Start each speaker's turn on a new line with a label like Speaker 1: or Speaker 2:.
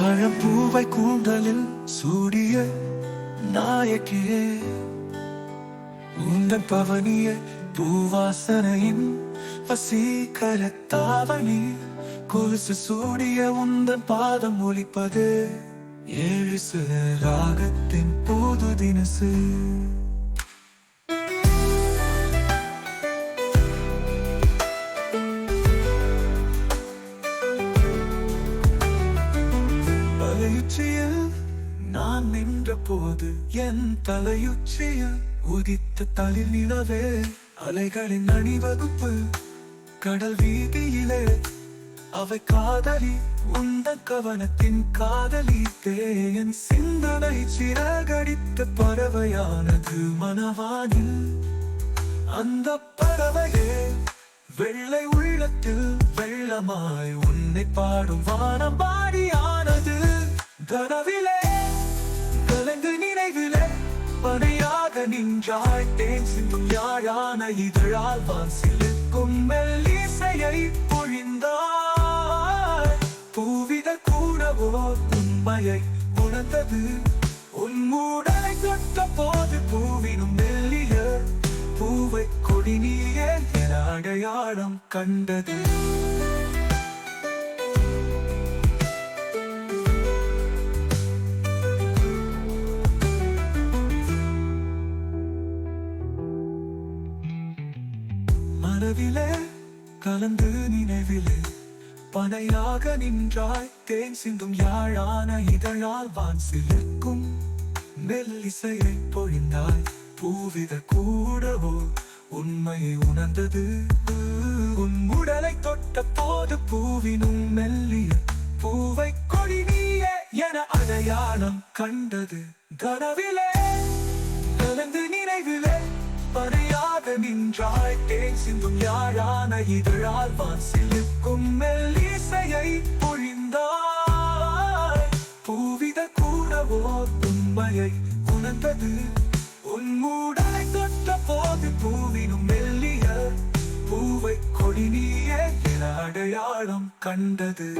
Speaker 1: பழம்பூவை கூந்தலில் சூடிய நாயகியே உந்தன் பவனிய பூவாசனையின் வசீகர தாவணி கொலுசு சூடிய உந்தன் பாதம் ஒழிப்பது ஏழு சில ராகத்தின் போது தினசு. தலையுச்சியில் நான் நின்ற போது என் தலையுச்சியில் உதித்த தளிர் நிலவே அலைகளின் அணிவகுப்பு கடல் வீதியிலே அவை காதலி உந்த கவனத்தின் காதலி தேயன் சிந்தனை சிறகடித்த பறவையானது மனவானில் அந்த பறவையே வெள்ளை உள்ளத்தில் வெள்ளமாய் உன்னை பாடும் வானம் பாடியா கனவிலே கலந்து நினைவிலே பனையாக நின்றாய் தேன் யாழான இதழால் வான் சிலுக்கும் மெல்லிசையை பொழிந்தாய். பூவித கூடவோ உண்மையை உணர்ந்தது. உன் மூடலை தொட்ட போது பூவினும் மெல்லிய பூவை கொடி நீ என அடையாளம் கண்டது. கனவிலே கலந்து நினைவிலே. பனையாக நின்றாய் தேன் சிந்தும் யாழான இதழால் வான் சிலிர்க்கும் மெல்லிசையை பொழிந்தாய் பூவித கூடவோ உண்மையை உணர்ந்தது. உன் உடலை தொட்ட போது பூவினும் மெல்லிய பூவை கொடி நீயே என அடையாளம் கண்டது. கனவிலே பறையாக நின்றாய் தேன் சிந்தும் யாரான இதழால் வான் சிலுக்கும் மெல்லிசையை பொழிந்தாய் பூவித கூடவோ உண்மையை உணர்ந்தது. உன் மூடலை தொட்ட போது பூவினும் மெல்லிய பூவை கொடி நீயே அடையாளம் கண்டது.